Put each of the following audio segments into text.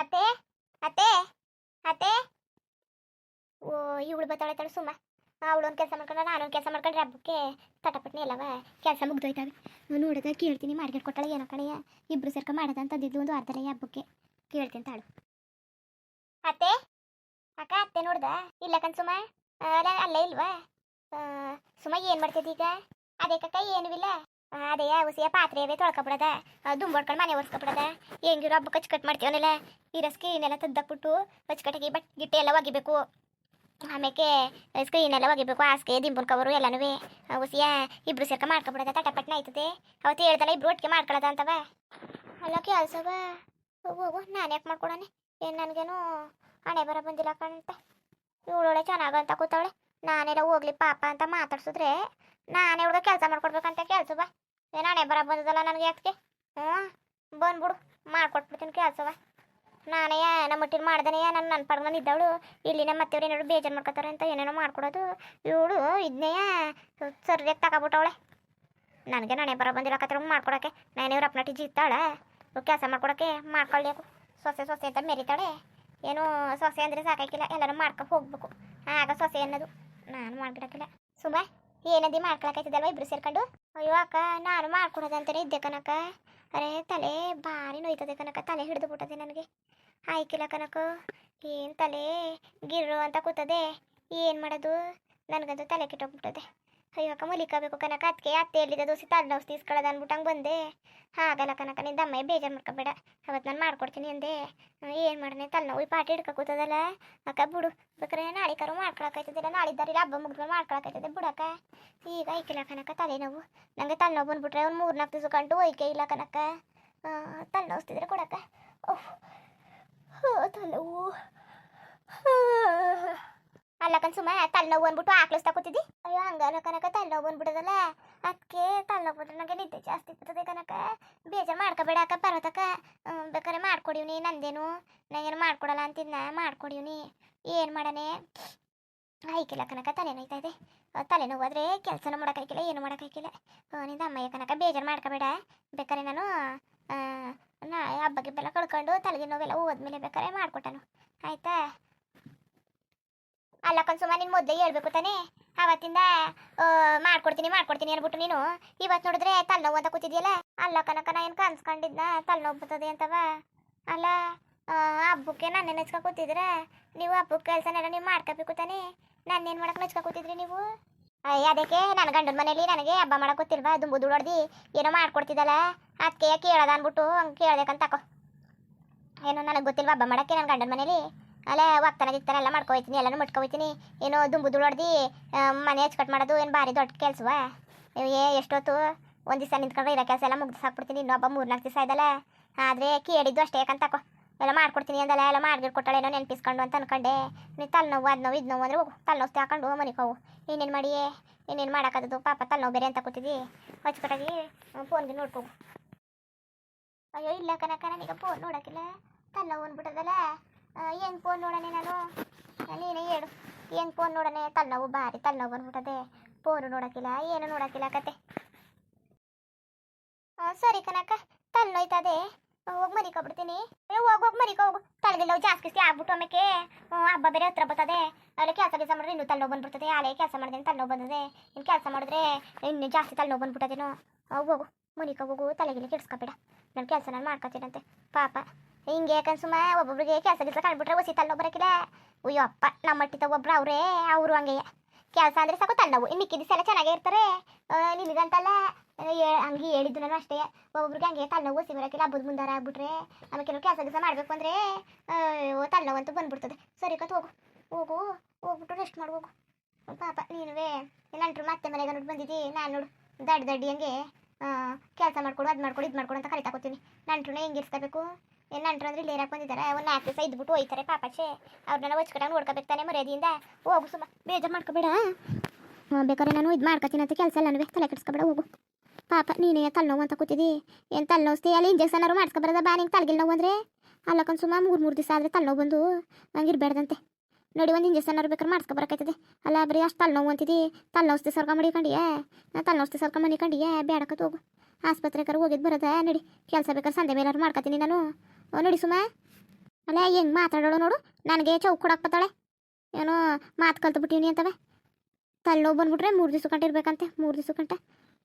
ಅತ್ತೆ ಅತ್ತೆ ಅತ್ತೆ. ಓ, ಇವಳು ಬತ್ತಾಳೆ ತಾಳು ಸುಮ್ಮ ಅವಳೊಂದು ಕೆಲಸ ಮಾಡ್ಕೊಂಡ್ರೆ ನಾನೊಂದು ಕೆಲಸ ಮಾಡ್ಕೊಂಡ್ರೆ ಹಬ್ಬಕ್ಕೆ ತಟಪಟ್ಟನೆ ಇಲ್ಲವ? ಕೆಲಸ ಮುಗ್ದೋಯ್ತಾವೆ. ನೋಡಿದ, ಕೇಳ್ತೀನಿ ಮಾಡ್ಕೊಂಡು ಕೊಟ್ಟಾಳೆ ಏನೋ ಕಣೆಯ ಇಬ್ರು ಸರ್ಕ ಮಾಡದ ಅಂತಂದಿದ್ದು ಒಂದು ಅರ್ಧರೆ ಹಬ್ಬಕ್ಕೆ. ಕೇಳ್ತೀನಿ ತಾಳು. ಅತ್ತೆ, ಅಕ್ಕ, ಅತ್ತೆ ನೋಡ್ದ? ಇಲ್ಲ ಕಣ್ ಸುಮ ಅಲ್ಲ, ಅಲ್ಲೇ ಇಲ್ವಾ? ಸುಮ ಏನು ಮಾಡ್ತೈತಿ ಈಗ ಅದೇ ಕಕ್ಕ, ಏನೂ ಇಲ್ಲ. ಅದೇ ಉಸಿಯ ಪಾತ್ರೆ ಅವೇ ತೊಳ್ಕೊಬಿಡದ ದುಂಬಡ್ಕೊಂಡು ಮನೆ ಒರೆಸ್ಕೊಬಿಡದ. ಹೆಂಗಿರೋ ಹಬ್ಬ ಕಟ್ ಮಾಡ್ತೀವನೆಲ್ಲ? ಈ ಸ್ಕ್ರೀನ್ ಎಲ್ಲ ತೆಗ್ದಾಕ್ಬಿಟ್ಟು ಕಚ್ಕಟ್ಟಿಗೆ ಬಟ್ ಗಿಟ್ಟೆ ಎಲ್ಲ ಒಗಿಬೇಕು. ಆಮೇಲೆ ಸ್ಕ್ರೀನ್ ಎಲ್ಲ ಒಗಿಬೇಕು, ಹಾಸಿಗೆ, ದಿಂಬುನ್ ಕವರು ಎಲ್ಲನೂ ಉಸಿಯ ಇಬ್ರು ಸೇರ್ಕ ಮಾಡ್ಕೊಬಿಡದ. ತಟಪಟ್ನ ಆಯ್ತದೆ. ಅವತ್ತು ಹೇಳ್ದಲ್ಲ ಇಬ್ರು ಒಟ್ಟಿಗೆ ಮಾಡ್ಕೊಳದ ಅಂತವ. ಅಲ್ಲ ಕೆಲಸವ? ಹೋಗು ನಾನು ಯಾಕೆ ಮಾಡ್ಕೊಡೋಣ ಏನು ನನಗೇನು ಹಣೆ ಬರ ಬಂದಿಲ್ಲ ಕಣ್ತ. ಇವಳೊಳೆ ಚೆನ್ನಾಗಂತ ಕೂತವಳೆ. ನಾನೆಲ್ಲ ಹೋಗ್ಲಿ ಪಾಪ ಅಂತ ಮಾತಾಡ್ಸಿದ್ರೆ ನಾನೇ ಹುಡುಗ ಕೆಲಸ ಮಾಡ್ಕೊಡ್ಬೇಕಂತ ಕೆಲಸ ಹಣೆ ಬರ ಬಂದದಲ್ಲ ನನಗೆ ಯಾಕೆ ಹ್ಞೂ, ಬಂದ್ಬಿಡು. ಮಾಡ್ಕೊಟ್ಬಿಡ್ತೀನಿ ಕೆಲಸವ. ನಾನೇ ನಮ್ಮ ಮಟ್ಟಿನ ಮಾಡ್ದೇನೆ, ನನ್ನ ನನ್ನ ನಾನು ಇದ್ದವಳು. ಇಲ್ಲಿ ನಮ್ಮ ಮತ್ತೆಯವ್ರು ಏನಾದ್ರು ಬೇಜಾರು ಮಾಡ್ಕೊತಾರೆ ಅಂತ ಏನೇನೋ ಮಾಡ್ಕೊಡೋದು. ಇವಳು ಇದನ್ನೇ ಸರಿಯಾಗಿ ತಗೊಬಿಟ್ಟವಳೆ. ನನಗೆ ನಾನೇ ಬರ ಬಂದಿರೋ ಕತ್ರ ಮಾಡ್ಕೊಡೋಕೆ ನಾನೇ ಇವ್ರ ಅಪ್ಪನಟ್ಟಿ ಜಿತ್ತಾಳೆ ಕೆಲಸ ಮಾಡ್ಕೊಡೋಕೆ ಮಾಡ್ಕೊಳ್ಬೇಕು. ಸೊಸೆ ಸೊಸೆ ಅಂತ ಮೆರಿತಾಳೆ. ಏನು ಸೊಸೆ ಅಂದರೆ ಸಾಕಾಗಿಲ್ಲ ಎಲ್ಲರೂ ಮಾಡ್ಕೊಂಡು ಹೋಗ್ಬೇಕು. ಆಗ ಸೊಸೆ ಅನ್ನೋದು. ನಾನು ಮಾಡ್ಬಿಡಕ್ಕಿಲ್ಲ. ಸುಮ್ಮ ಏನದಿ ಮಾಡ್ಕೊಳಕೈತಿದಲ್ವ ಇಬ್ರು ಸೇರ್ಕೊಂಡು? ಅಯ್ಯೋ ಅಕ್ಕ, ನಾನು ಮಾಡ್ಕೊಡೋದಂತಾನೆ ಇದ್ದೆ ಕನಕ ಅರೆ, ತಲೆ ಭಾರಿ ನೋಯ್ತದೆ ಕನಕ ತಲೆ ಹಿಡಿದು ಬಿಟ್ಟದೆ ನನಗೆ. ಆಯ್ಕಿಲ್ಲ ಕನಕ ಏನು ತಲೆ ಗಿರ್ರು ಅಂತ ಕೂತದೆ. ಏನು ಮಾಡೋದು? ನನಗಂತೂ ತಲೆ ಕೆಟ್ಟೋಗ್ಬಿಟ್ಟದೆ. ಅಯ್ಯೋ, ಅಕ್ಕ ಮುಲಿಕಬೇಕು ಕನಕ ಅದಕ್ಕೆ ಅತ್ತೆ ಎಲ್ಲಿದ್ದ ದೋಸೆ ತಲೆನೋವು ತೀಸ್ಕೊಳ್ಳೋದು ಅಂದ್ಬಿಟ್ಟಂಗೆ ಬಂದೆ. ಹಾಗಲ್ಲ ಕನಕ ನಿಂದ ಅಮ್ಮ ಬೇಜಾರು ಮಾಡ್ಕೊಬೇಡ. ಅವತ್ತು ನಾನು ಮಾಡ್ಕೊಡ್ತೀನಿ ಅಂದೆ. ಏನು ಮಾಡಿದೆ ತಲೆನೋವು. ಪಾಟಿ ಹಿಡ್ಕೊ ಕೂತದಲ್ಲ. ಅಕ್ಕ, ಬಿಡು. ಬೇಕಾರೆ ನಾಳೆ ಕರು ಮಾಡ್ಕೊಳಕೈತದಿಲ್ಲ ನಾಳಿದ್ದಾರಿಲ್ಲ ಹಬ್ಬ ಮುಗಿದ್ಮೇಲೆ ಮಾಡ್ಕೊಳಕೈತದೆ ಬಿಡಕ್ಕ ಈಗ ಐಕಿಲ್ಲ ಕನಕ ತಲೆನೋವು. ನನಗೆ ತಲೆನೋವು ಬಂದ್ಬಿಟ್ರೆ ಒಂದು ಮೂರು ನಾಲ್ಕು ದಿವಸ ಕಂಡು ಒಯ್ಕೆ ಇಲ್ಲ ಕನಕ ತಲೆನೋಸ್ತಿದ್ರೆ ಕೊಡಕ್ಕ. ಓಹ್, ಹಾ. ಅಲ್ಲ ಕಣ್ ಸುಮ್ಮ ತಲೆನೋವು ಅಂದ್ಬಿಟ್ಟು ಆಕ್ಳಿಸ್ತಾ ಕೂತಿದ್ದಿ ಅಯ್ಯೋ ಹಂಗಲ್ಲ ಕನಕ ತಲೆನೋವು ಬಂದ್ಬಿಡದಲ್ಲ ಅದಕ್ಕೆ ತಲೆನೋವು ಬಂದ್ರೆ ನನಗೆ ನಿದ್ದೆ ಜಾಸ್ತಿ ಇರ್ತದೆ ಕನಕ ಬೇಜಾರು ಮಾಡ್ಕೋಬೇಡ ಅಕ್ಕ ಪರ್ವತಕ್ಕ. ಹ್ಮ್, ಬೇಕಾದ್ರೆ ಮಾಡ್ಕೊಡಿವ್ನಿ ನಂದೇನು? ನಂಗೇನು ಮಾಡ್ಕೊಡಲ್ಲ ಅಂತಿದ್ನ? ಮಾಡ್ಕೊಡಿವ್ನಿ ಏನು ಮಾಡನೆ ಆಯ್ಕಿಲ್ಲ ಕನಕ ತಲೆನೋಯ್ತಾ ಇದೆ. ತಲೆನೋವು ಆದರೆ ಕೆಲಸನ ಮಾಡೋಕ್ಕಾಯ್ಕಿಲ್ಲ ಏನು ಮಾಡೋಕ್ಕಾಯ್ಕಿಲ್ಲ ನಿಂದ ಅಮ್ಮಯ್ಯ ಕನಕ ಬೇಜಾರು ಮಾಡ್ಕೋಬೇಡ. ಬೇಕಾರೆ ನಾನು ನಾ ಹಬ್ಬ ಬೆಲ್ಲ ಕಳ್ಕೊಂಡು ತಲೆಗೆ ನೋವೆಲ್ಲ ಹೋದ್ಮೇಲೆ ಬೇಕಾರೆ ಮಾಡ್ಕೊಟ್ಟನು. ಆಯ್ತಾ? ಅಲ್ಲ ಕನ್ಸುಮ ನಿನ್ನ ಮೊದಲೇ ಹೇಳ್ಬೇಕು ತಾನೇ? ಅವತ್ತಿಂದ ಮಾಡ್ಕೊಡ್ತೀನಿ ಮಾಡ್ಕೊಡ್ತೀನಿ ಅನ್ಬಿಟ್ಟು ನೀನು. ಇವತ್ತು ನೋಡಿದ್ರೆ ತಲೆನೋವು ಅಂತ ಕೂತಿದ್ಯಲ್ಲ? ಅಲ್ಲ ಕನಕ ನಾ ಏನು ಕನ್ಸ್ಕೊಂಡಿದ್ನ ತಲೆನೋವು ಬರ್ತದೆ ಅಂತವ? ಅಲ್ಲ ಹಬ್ಬಕ್ಕೆ ನನ್ನೇ ನೆಚ್ಕೊ ಕೂತಿದ್ರೆ ನೀವು ಹಬ್ಬಕ್ಕೆ ಕೆಲಸನೆಲ್ಲ ನೀವು ಮಾಡ್ಕೋಬೇಕು ತಾನೇ? ನಾನೇನು ಮಾಡಕ್ಕೆ ನೆಚ್ಕೊ ಕೂತಿದ್ರಿ ನೀವು? ಅದಕ್ಕೆ ನನ್ನ ಗಂಡನ ಮನೇಲಿ ನನಗೆ ಹಬ್ಬ ಮಾಡಕ್ಕೆ ಗೊತ್ತಿಲ್ವಾ? ದುಂಬು ದುಡೋಡ್ದಿ ಏನೋ ಮಾಡ್ಕೊಡ್ತಿದ್ದಲ್ಲ? ಅದಕ್ಕೆ ಕೇಳೋದ ಅಂದ್ಬಿಟ್ಟು ಹಂಗೆ ಕೇಳ್ಬೇಕಂತ ತಕೋ. ಏನೋ ನನಗೆ ಗೊತ್ತಿಲ್ವಾ, ಹಬ್ಬ ಮಾಡೋಕ್ಕೆ ನನ್ನ ಗಂಡನ ಮನೇಲಿ? ಅಲ್ಲ ಒಗ್ತಾನ ಗಿಗ್ತಾನ ಎಲ್ಲ ಮಾಡ್ಕೊ ಹೋಯ್ತೀನಿ ಎಲ್ಲನೂ ಮುಟ್ಕೊ ಹೋಯ್ತೀನಿ ಏನೋ ದುಂಬು ದುಳೊಡ್ದು ಮನೆ ಹಚ್ಕಟ್ ಮಾಡೋದು, ಏನು ಭಾರಿ ದೊಡ್ಡ ಕೆಲಸವಾ? ಏ, ಎಷ್ಟೊತ್ತು? ಒಂದು ದಿವಸ ನಿಂತ್ಕೊಂಡ್ರೆ ಇರೋ ಕೆಲಸ ಎಲ್ಲ ಮುಗ್ದು ಹಾಕ್ಬಿಡ್ತೀನಿ ಇನ್ನೊಬ್ಬ ಮೂರು ನಾಲ್ಕು ದಿವಸ ಇದಲ್ಲ ಆದರೆ ಕೇಳಿದ್ದು ಅಷ್ಟೇ, ಯಾಕಂತ ತಕೋ. ಎಲ್ಲ ಮಾಡ್ಕೊಡ್ತೀನಿ ಅಂದಲ್ಲ, ಎಲ್ಲ ಮಾಡ್ಗಿಡ್ ಕೊಟ್ಟಾಳೇನೋ ನೆನಪಿಸ್ಕೊಂಡು ಅಂತ ಅನ್ಕೊಂಡೆ. ನೀ ತಲೆನೋವು, ಅದು ನೋವು, ಇದು ನೋವು ಅಂದ್ರೆ ತಲೆನೋವು ಹಾಕೊಂಡು ಮನಿಕೋವು ಇನ್ನೇನು ಮಾಡಿ ಇನ್ನೇನು ಮಾಡೋಕ್ಕದ್ದು ಪಾಪ ತಲೆನೋವು ಬೇರೆ ಅಂತ ಕೂತಿದ್ದಿ. ಫೋನ್ ಫೋನ್ಗೆ ನೋಡ್ಕೋ. ಅಯ್ಯೋ, ಇಲ್ಲ ಕನಕ ನನಗೆ ಫೋನ್ ನೋಡೋಕ್ಕಿಲ್ಲ. ತಲೆನೋವು ಅಂದ್ಬಿಟ್ಟದಲ್ಲ. ಹೆಂಗೆ ಫೋನ್ ನೋಡೋಣ ನಾನು? ನೀನೇ ಹೇಳು. ಏನು ಫೋನ್ ನೋಡೋಣ? ತಲ್ಲವು ಬಾರಿ ತಲೆನೋವು ಬಂದ್ಬಿಟ್ಟದೆ ಫೋನು ನೋಡೋಕ್ಕಿಲ್ಲ, ಏನು ನೋಡೋಕ್ಕಿಲ್ಲ ಕತೆ. ಸರಿ ಕನಕ ತಲೆನೋಯ್ತದೆ ಹೋಗಿ ಮರಿಕೊಬಿಡ್ತೀನಿ ಹೋಗಿ ಹೋಗಿ ಮರಿಕೊ, ಹೋಗು. ತಲೆಗೆ ನೋವು ಜಾಸ್ತಿ ಆಗ್ಬಿಟ್ಟು ಆಮೇಲೆ ಹಬ್ಬ ಬೇರೆ ಹತ್ರ ಬರ್ತದೆ. ಅಲ್ಲಿ ಕೆಲಸ ಕೆಲಸ ಮಾಡಿದ್ರೆ ಇನ್ನೂ ತಲೆನೋವು ಬಂದ್ಬಿಡ್ತದೆ. ಹಳೆ ಕೆಲಸ ಮಾಡಿದ್ರೆ ತಲೆನೋವು ಬಂದದೆ. ಇನ್ನು ಕೆಲಸ ಮಾಡಿದ್ರೆ ಇನ್ನೂ ಜಾಸ್ತಿ ತಲೆನೋವು ಬಂದ್ಬಿಟ್ಟದೇನೋ. ಹೋಗು ಹೋಗು. ಮನಿಕ ಹೋಗು. ತಲೆಗಿಲಿ ಕೆಡ್ಸ್ಕೊಬೇಡ. ನನ್ನ ಕೆಲಸ ನಾನು ಮಾಡ್ಕೊತೀನಂತೆ. ಪಾಪ. ಹಿಂಗೆ ಕನ್ಸುಮ ಒಬ್ಬೊಬ್ರಿಗೆ ಕೆಲಸ ಕೆಲಸ ಕಂಡ್ಬಿಟ್ರೆ ಒಸಿ ತಲೆನೋವು ಬರೋಕಿಲ್ಲ. ಅಯ್ಯೋ ಅಪ್ಪ, ನಮ್ಮ ಮಟ್ಟಿತ ಒಬ್ರು ಅವರೇ, ಅವರು ಹಂಗೆ. ಕೆಲಸ ಅಂದರೆ ಸಾಕು ತಲೆನೋವು ಇನ್ನು ಮಿಕ್ಕಿದ ಸಲ ಚೆನ್ನಾಗೇ ಇರ್ತಾರೆ. ನಿನಗಂತಲ್ಲ ಹಂಗೆ ಹೇಳಿದ್ದು ನಾನು ಅಷ್ಟೇ. ಒಬ್ಬೊಬ್ರಿಗೆ ಹಂಗೆ ತಲೆನೋವು ಒಸಿ ಬರೋಕಿಲ್ಲ ಹಬ್ಬದ ಮುಂದಾರ ಆಗ್ಬಿಟ್ರೆ. ಆಮೇಲೆ ಕೆಲವು ಕೆಲಸ ಕೆಲಸ ಮಾಡಬೇಕು ಅಂದರೆ ತಲೆನೋವು ಅಂತೂ ಬಂದ್ಬಿಡ್ತದೆ. ಸರಿ ಕತ್, ಹೋಗು. ಹೋಗು, ಹೋಗ್ಬಿಟ್ಟು ರೆಸ್ಟ್ ಮಾಡಿ, ಹೋಗು. ಪಾಪ, ನೀನುವೇ. ನಂಟ್ರು ಮತ್ತೆ ಮನೆಗೆ ನೋಡಿ ಬಂದಿದ್ದಿ ನಾನು ನೋಡು, ದಡ್ಡ ದಡ್ಡಿ ಹಂಗೆ ಕೆಲಸ ಮಾಡ್ಕೊಡು, ಅದು ಮಾಡ್ಕೊಡು, ಇದು ಮಾಡ್ಕೊಡು ಅಂತ ಕರಿತಾ ಕೂತೀನಿ. ನಂಟ್ರನ್ನ ಹೆಂಗೆ ಇರ್ಸ್ಕೋಬೇಕು ಏನು ನಂಟ್ರು ಅಂದ್ರೆ ಏರಕ್ಕೆ ಬಂದಿದ್ದಾರೆ ಒಂದು ನಾಲ್ಕು ದಿವಸ ಇದ್ಬಿಟ್ಟು ಹೋಯ್ತಾರೆ ಪಾಪಚ್ಚೆ ಅವ್ರನ್ನೆಲ್ಲ ಹೊಚ್ಕಟಾಗ ನೋಡ್ಕೋಬೇಕು ತಾನೆ ಮರ್ಯಾದೆಯಿಂದ. ಹೋಗು ಸುಮ್ಮ. ಬೇಜಾರು ಮಾಡ್ಕೋಬೇಡ. ಬೇಕಾದ್ರೆ ನಾನು ಇದು ಮಾಡ್ಕೋತೀನಿ ಅಂತ ಕೆಲಸ ಎಲ್ಲನೂ. ತಲೆ ಕೆಡಿಸ್ಕೊಬೇಡ, ಹೋಗು. ಪಾಪ, ನೀನೇ ತಲೆನೋವು ಅಂತ ಕೂತಿದ್ದಿ ಏನು ತಲೆನೋಸ್ತಿ ಅಲ್ಲಿ ಇಂಜೆಕ್ಷನ್ ಮಾಡಿಸ್ಕೊಬಾರದ ಬಾ, ನಿಂಗೆ ತಲೆಗಿಲ್ ನೋವು ಅಂದರೆ? ಅಲ್ಲಕ್ಕೊಂದು ಸುಮ್ಮ ಮೂರು ಮೂರು ದಿವಸ ಆದರೆ ತಲೆನೋವು ಬಂದು ನಂಗೆ ಇರಬೇಡ್ದಂತೆ ನೋಡಿ, ಒಂದು ಇಂಜೆಕ್ಷನ್ ಬೇಕಾದ್ರೆ ಮಾಡಿಸ್ಕೊಬರಕೈತದೆ ಅಲ್ಲ, ಬರೀ ಅಷ್ಟು ತಲೆನೋವು ಅಂತಿದ್ದಿ ತಲೆನೋಸ್ತಿ ಸರ್ಕ ನಾ ತಲೆನೋಸ್ತಿ ಸರ್ಕ ಮಡಿಕೊಂಡಿಯೇ ಬೇಡಕ್ಕೆ ಹೋಗು. ಆಸ್ಪತ್ರೆಗಾರ ಹೋಗಿದ್ದು ಬರೋದ? ನಡಿ, ಕೆಲಸ ಬೇಕಾದ್ರೆ ಸಂದೆ ಮೇಲಾರು ಮಾಡ್ಕೊತೀನಿ ನಾನು. ನಡಿ ಸುಮ್ಮ ಅಲ್ಲ ಹೆಂಗೆ ಮಾತಾಡೋಳು ನೋಡು, ನನಗೆ ಚೌಕ್ ಕೊಡಕ್ಕೆ ಬತ್ತಾಳೆ. ಏನೋ ಮಾತು ಕಲ್ತು ಬಿಟ್ಟಿವ್ನಿ ಅಂತವೆ. ತಲ್ಲೋ ಬಂದ್ಬಿಟ್ರೆ ಮೂರು ದಿವಸ ಗಂಟೆ ಇರ್ಬೇಕಂತೆ, ಮೂರು ದಿವ್ಸ ಗಂಟೆ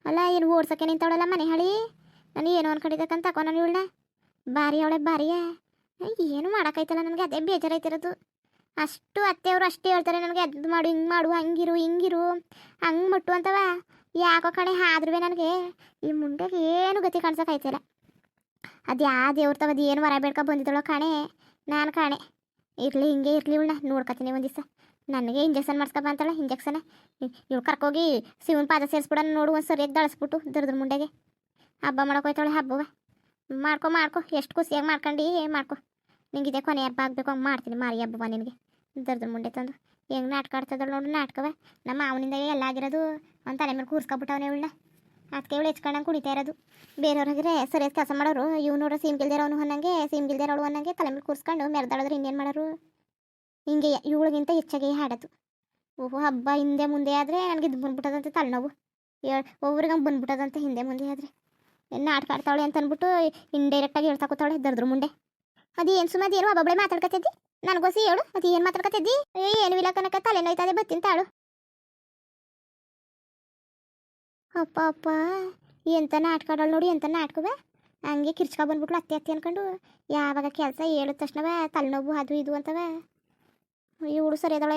ಅಲ್ಲ, ಏನು ಓಡ್ಸಕ್ಕೆ ನಿಂತವಳಲ್ಲ ಮನೆ ಹಳಿ? ನಾನು ಏನು ಅನ್ಕೊಂಡಿದ್ದಕ್ಕಂತ ಹಾಕೋ ನಾನು ಇವಳನ್ನ. ಭಾರಿ ಅವಳೆ ಭಾರಿಯೇ ಏನು ಮಾಡೋಕ್ಕಾಯ್ತಲ್ಲ ನನಗೆ, ಅದೇ ಬೇಜಾರಾಯ್ತಿರೋದು. ಅಷ್ಟು ಅತ್ತೆಯವರು ಅಷ್ಟೇ ಹೇಳ್ತಾರೆ ನನಗೆ, ಅದು ಮಾಡು, ಹಿಂಗೆ ಮಾಡು, ಹಂಗಿರು, ಹಿಂಗಿರು, ಹಂಗೆ ಮಟ್ಟು ಅಂತವ. ಯಾಕೋ ಕಣೆ ಆದ್ರೂ ನನಗೆ ಈ ಮುಂಡೆಗೆ ಏನು ಗತಿ ಕಾಣ್ಸೋಕೈತಿಲ್ಲ ಅದು ಯಾವ ದೇವ್ರ ತಗದು ಏನು ವರ ಬೇಡ್ಕೊ ಬಂದಿದ್ದಳೋ ಕಾಣೆ, ನಾನು ಕಾಣೆ. ಇರಲಿ, ಹಿಂಗೆ ಇರಲಿ ಇವಳನ್ನ ನೋಡ್ಕೊತೀನಿ ಒಂದು ದಿವಸ. ನನಗೆ ಇಂಜೆಕ್ಷನ್ ಮಾಡಿಸ್ಕೊಬ ಅಂತಾಳೆ ಇಂಜೆಕ್ಷನ್ ಇವಳು ಕರ್ಕೋಗಿ ಶಿವನ ಪಾದ ಸೇರಿಸ್ಬಿಡೋಣ ನೋಡು, ಒಂದು ಸರಿಯಾಗಿ ದಳಿಸ್ಬಿಟ್ಟು ದರ್ದ್ರ ಮುಂಡೆಗೆ. ಹಬ್ಬ ಮಾಡೋಕೋಯ್ತಾಳೆ ಹಬ್ಬವ. ಮಾಡ್ಕೊ ಮಾಡ್ಕೊ, ಎಷ್ಟು ಖುಷಿಯಾಗಿ ಮಾಡ್ಕೊಂಡು, ಮಾಡ್ಕೊ. ನಿಂಗೆ ಇದೇ ಕೊನೆ ಹಬ್ಬ ಆಗಬೇಕು, ಹಂಗೆ ಮಾಡ್ತೀನಿ ಮಾರಿ ಹಬ್ಬವ ನಿನಗೆ. ದರ್ದ್ರ ಮುಂಡೆ ತಂದು. ಹೆಂಗೆ ನಾಟಕ ಆಡ್ತದಳು ನೋಡು ನಾಟಕವ. ನಮ್ಮ ಅವನಿಂದ ಎಲ್ಲ ಆಗಿರೋದು ಅವ್ನ ತಲೆ ಮೇಲೆ ಕೂರ್ಸ್ಕೊಬಿಟ್ಟವನೇ ಇವಳನ್ನ. ಅದಕ್ಕೆ ಇವಳು ಹೆಚ್ಕೊಂಡಂಗೆ ಕುಡಿತಾ ಇರೋದು. ಬೇರೆಯವ್ರಾಗಿದ್ರೆ ಸರಿಯಾಗಿ ಕೆಲಸ ಮಾಡೋರು ಇವ್ ಸೀಮ್ ಗಿಲ್ದಿರೋನು ಅನ್ನಂಗೆ ಸೀಮ್ ಗಿಲ್ದಿರೋಳು ಅನ್ನಂಗೆ ತಲೆ ಮೇಲೆ ಕೂರ್ಸ್ಕೊಂಡು ಮೆರೆದಾಡಿದ್ರೆ ಇನ್ನೇನು ಮಾಡೋರು? ಹಿಂಗೆ ಇವಳಿಗಿಂತ ಹೆಚ್ಚಾಗಿ ಹಾಡೋದು. ಓಹೋ ಹಬ್ಬ ಹಿಂದೆ ಮುಂದೆ ಆದರೆ ನನಗೆ ಇದು ಬಂದ್ಬಿಟ್ಟದಂತೆ ತಲೆನೋವು. ಒಬ್ಬರಿಗೆ ಒಬ್ರಿಗೆ ಹಂಗೆ ಬಂದ್ಬಿಟ್ಟದಂತೆ ಹಿಂದೆ ಮುಂದೆ ಆದರೆ. ನಾಟಕ ಆಡ್ತಾವಳೆ ಅಂತ ಅಂದ್ಬಿಟ್ಟು ಇಂಡೈರೆಕ್ಟಾಗಿ ಹೇಳ್ತಾ ಕೂತಾವಳೆ ದರ್ದ್ರ ಮುಂಡೆ ಅದು ಏನು ಸುಮ್ಮನೆ ಏನು ಒಬ್ಬೊಬ್ಬಳೆ ಮಾತಾಡ್ಕತ್ತಿದ್ದಿ ನನಗೋಸಿ ಹೇಳು, ಮತ್ತೆ ಏನು ಮಾತಾಡ್ಕತ್ತಿದ್ದಿ ಏನು ಇಲ್ಲ ಕನಕ ತಲೆ ನೋಯ್ತದೆ ಬತ್ತಿನ ತಾಳು. ಅಪ್ಪ ಅಪ್ಪ, ಎಂತ ನಾಟಕ ಆಡೋಳು ನೋಡಿ, ಎಂತ ನಾಟಕವೇ? ಹಂಗೆ ಕಿರ್ಚ್ಕ ಬಂದ್ಬಿಟ್ಲು ಅತ್ತೆ ಅತ್ತೆ ಅನ್ಕೊಂಡು. ಯಾವಾಗ ಕೆಲಸ ಹೇಳಿದ ತಕ್ಷಣವ ತಲೆನೋವು, ಅದು ಇದು ಅಂತವ. ಇವಳು ಸರಿ ಅದಳ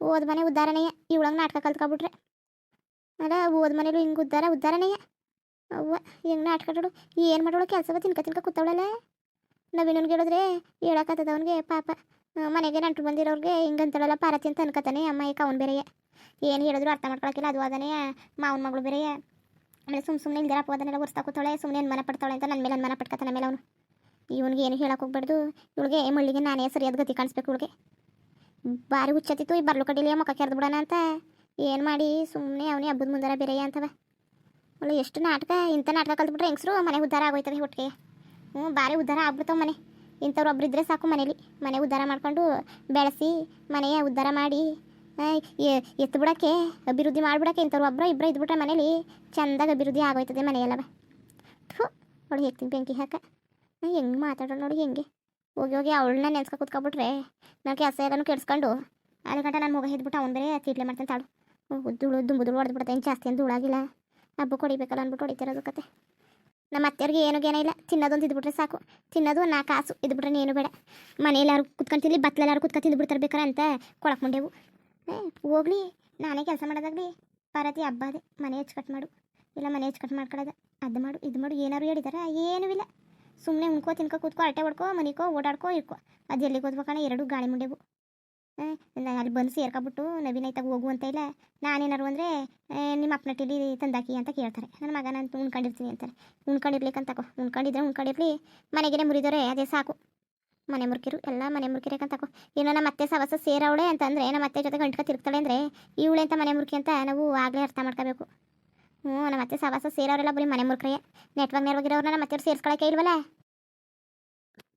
ಓದ್ ಮನೆ ಉದ್ದಾರಣೆಯ ಇವಳಂಗೆ ನಾಟಕ ಕಲ್ತ್ಕೊಬಿಟ್ರೆ. ಅಲ್ಲ, ಓದ್ ಮನೇಲು ಹಿಂಗೆ ಉದ್ದಾರ ಉದ್ದಾರಣೆಯ ಅವ್ವ, ಹೆಂಗೆ ನಾಟಕ ಏನು ಮಾಡೋಳು? ಕೆಲಸ ತಿನ್ಕ ತಿನ್ಕ ಕೂತವಳಲ್ಲ. ನವೀನನ್ಗೆ ಹೇಳಿದ್ರೆ ಹೇಳಕತ್ತದ ಅವನಿಗೆ? ಪಾಪ. ಮನೆಗೆ ನಂಟು ಬಂದಿರೋರಿಗೆ ಹಿಂಗಂತಳಲ್ಲ ಪಾರತಿ ಅಂತ ಅನ್ಕತಾನೆ. ಅಮ್ಮ ಈಗ ಅವ್ನು ಬೇರೆಯೇ. ಏನು ಹೇಳಿದ್ರು ಅರ್ಥ ಮಾಡ್ಕೊಳಕಿಲ್ಲ, ಅದು ಅದನೇ. ಮಾವನ ಮಗಳು ಬೇರೆಯೇ. ಆಮೇಲೆ ಸುಮ್ಮ ಸುಮ್ಮನೆ ಇಲ್ದಿರ ಅದನ್ನೆಲ್ಲ ಒರೆಸ್ತಾ ಕೂತಾಳೆ ಸುಮ್ಮನೆ ಮನ ಪಡ್ತಾಳೆ ಅಂತ ನನ್ನ ಮೇಲೆ ಅನುಮಾನ ಪಡ್ಕತಾನೆ ಮೇಲೆ ಅವನು. ಇವನಿಗೆ ಏನು ಹೇಳಕ್ಕೆ ಹೋಗ್ಬಾರ್ದು ಇವಳಿಗೆ ಮಳ್ಳಿಗೆ ನಾನೇ ಸರಿಯಾದ ಗತಿ ಕಾಣಿಸ್ಬೇಕು ಇವಳಿಗೆ. ಭಾರಿ ಹುಚ್ಚತ್ತಿತ್ತು, ಈ ಬರ್ಲು ಕಡಿಲಿಯ ಮುಖ ಕೆರೆದು ಬಿಡೋಣ ಅಂತ. ಏನು ಮಾಡಿ? ಸುಮ್ಮನೆ ಅವನೇ ಹಬ್ಬದ ಮುಂದಾರ ಬೇರೆಯ ಅಂತವ. ಅವಳು ಎಷ್ಟು ನಾಟಕ, ಇಂಥ ನಾಟಕ ಕಲ್ತ್ಬಿಟ್ರೆ ಹೆಂಗಸರು ಮನೆ ಉದ್ಧಾರ ಆಗೋಯ್ತವೆ ಒಟ್ಟಿಗೆ. ಹ್ಞೂ, ಭಾರಿ ಉದ್ಧಾರ ಆಗ್ಬಿಡ್ತಾವೆ ಮನೆ. ಇಂಥವ್ರು ಒಬ್ರು ಇದ್ರೆ ಸಾಕು ಮನೇಲಿ. ಮನೆ ಉದ್ಧಾರ ಮಾಡ್ಕೊಂಡು ಬೆಳೆಸಿ ಮನೆಯ ಉದ್ಧಾರ ಮಾಡಿ ಎತ್ತು ಬಿಡೋಕ್ಕೆ ಅಭಿವೃದ್ಧಿ ಮಾಡಿಬಿಡೋಕ್ಕೆ ಇಂಥವ್ರು ಒಬ್ಬರು ಇಬ್ಬರು ಇದ್ಬಿಟ್ರೆ ಮನೇಲಿ ಚೆಂದಾಗಿ ಅಭಿವೃದ್ಧಿ ಆಗೋಯ್ತದೆ ಮನೆಯಲ್ಲವ ಥು, ಅವಳು ಹೇಳ್ತೀನಿ ಬೆಂಕಿ ಹಾಕ. ಹೆಂಗೆ ಮಾತಾಡೋ ನೋಡಿ ಹೆಂಗೆ. ಹೋಗಿ ಹೋಗಿ ಅವಳನ್ನ ನೆನ್ಸ್ಕೊ ಕೂತ್ಕೊಬಿಟ್ರೆ ನಾನು ಕೆಲಸ ಎಲ್ಲನೂ ಕೆಡ್ಸ್ಕೊಂಡು ಅಲ್ಲಿ ಗಂಟ ನನ್ನ ಮಗ ಹಿದ್ಬಿಟ್ಟು ಅವ್ನು ಬೇರೆ ತೀಟ್ಲೆ ಮಾಡ್ತಾನೆ ತಾಳು. ಧೂಳು ದುಂಬು ಧೂಳು ಹೊಡೆದ್ಬಿಡ್ತಾನೆ ಜಾಸ್ತಿ ಏನು ಧೂಳಾಗಿಲ್ಲ ಹಬ್ಬಕ್ಕೆ ಹೊಡಿಬೇಕಲ್ಲ ಅಂದ್ಬಿಟ್ಟು ಹೊಡಿತಿರೋದು ಕತೆ. ನಮ್ಮ ಅತ್ತೆಯವ್ರಿಗೆ ಏನು ಗೇನ ಇಲ್ಲ. ತಿನ್ನೋದೊಂದು ಇದ್ಬಿಟ್ರೆ ಸಾಕು. ತಿನ್ನೋದು ನಾ ಕಾಸು ಇದ್ಬಿಟ್ರೆ ಏನು ಬೇಡ. ಮನೆಯಲ್ಲಾರು ಕುತ್ಕೊಂಡು ತಿನ್ಲಿ ಬತ್ತಲೆಲ್ಲ ಯಾರು ಕುತ್ಕೊಂಡು ತಿಂದ್ಬಿಡ್ತಾರೆ ಬೇಕಾರೆ ಅಂತ ಕೊಳಕೊಂಡೆವು ಮುಂಡೆವು. ಹೋಗ್ಲಿ. ನಾನೇ ಕೆಲಸ ಮಾಡೋದಾಗ್ಲಿ. ಪರತಿ ಹಬ್ಬ ಅದೇ. ಮನೆ ಕಟ್ ಮಾಡು. ಇಲ್ಲ, ಮನೆ ಕಟ್ ಮಾಡ್ಕೊಳ್ಳೋದು ಅದು ಮಾಡು, ಇದು ಮಾಡು. ಏನಾರು ಹೇಳಿದಾರ, ಏನೂ ಇಲ್ಲ. ಸುಮ್ಮನೆ ಉಣ್ಕೋ, ತಿನ್ಕೋ, ಕೂತ್ಕೋ ಅರಟೆ ಹೊಡ್ಕೋ, ಮನಿಕೋ, ಓಡಾಡ್ಕೋ ಇಕ್ಕೋ ಅದು ಎಲ್ಲಿಗೆ ಓದ್ಬೇಕಣ್ಣ ಎರಡು ಗಾಳಿ ಮುಂಡೆವು. ಅಲ್ಲಿ ಬಂದು ಸೇರ್ಕೊಬಿಟ್ಟು ನವೀನ ಐತಾಗ ಹೋಗು ಅಂತ ಇಲ್ಲ. ನಾನೇನಾರು ಅಂದರೆ ನಿಮ್ಮ ಅಪ್ಪನ ಅಪ್ಪನಟ್ಟಿಲಿ ತಂದಾಕಿ ಅಂತ ಕೇಳ್ತಾರೆ. ನನ್ನ ಮಗ ನಾನು ಉಣ್ಕೊಂಡಿರ್ತೀನಿ ಅಂತಾರೆ. ಉಣ್ಕೊಂಡಿರ್ಲಿಕ್ಕೆ ತಕೋ. ಉಣ್ಕೊಂಡಿದ್ರೆ ಉಣ್ಕೊಂಡಿರ್ಲಿ. ಮನೆಗೆ ಮುರಿದೋರೆ ಅದೇ ಸಾಕು. ಮನೆ ಮುರ್ಕಿರು, ಎಲ್ಲ ಮನೆ ಮುರ್ಕಿರೆ ತಕೋ. ಏನೋ ನಮ್ಮ ಅತ್ತೆ ಸವಸ ಸೇರವಳೆ ಅಂತಂದರೆ ನಮ್ಮ ಅತ್ತೆ ಜೊತೆ ಗಂಟ್ಕ ತಿರುಗ್ತಾಳೆ ಅಂದರೆ, ಇವಳೆ ಅಂತ ಮನೆ ಮುರ್ಕಿ ಅಂತ ನಾವು ಆಗಲೇ ಅರ್ಥ ಮಾಡ್ಕೋಬೇಕು. ಹ್ಞೂ, ನಮ್ಮ ಅತ್ತೆ ಸವಸ ಸೇರೋರೆಲ್ಲ ಬರೀ ಮನೆ ಮುರ್ಕ್ರೆ. ನೆಟ್ವರ್ಕ್ ನೆರವಾಗಿರೋರನ್ನ ನಮ್ಮ ಮತ್ತೆ ಸೇರಿಸ್ಕೊಳಕ್ಕೆ ಇಲ್ವಲ್ಲ?